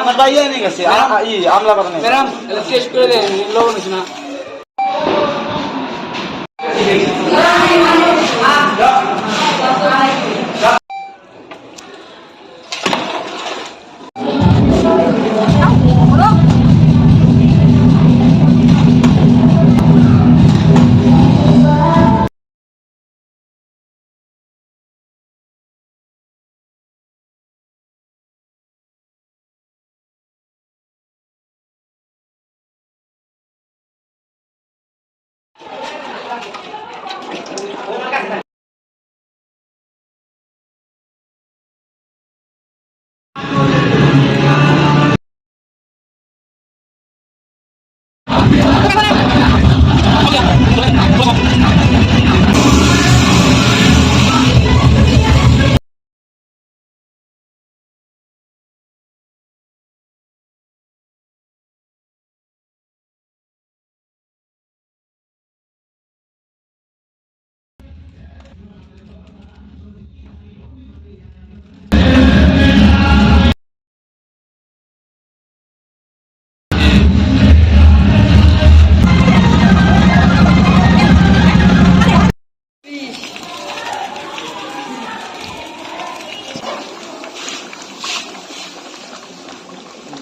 আমার ভাই এনে গেছে ই আমলা বাগানে ম্যাডাম শেষ করে দেন লবণ হচ্ছে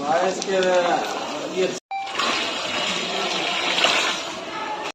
না ভাই আজকে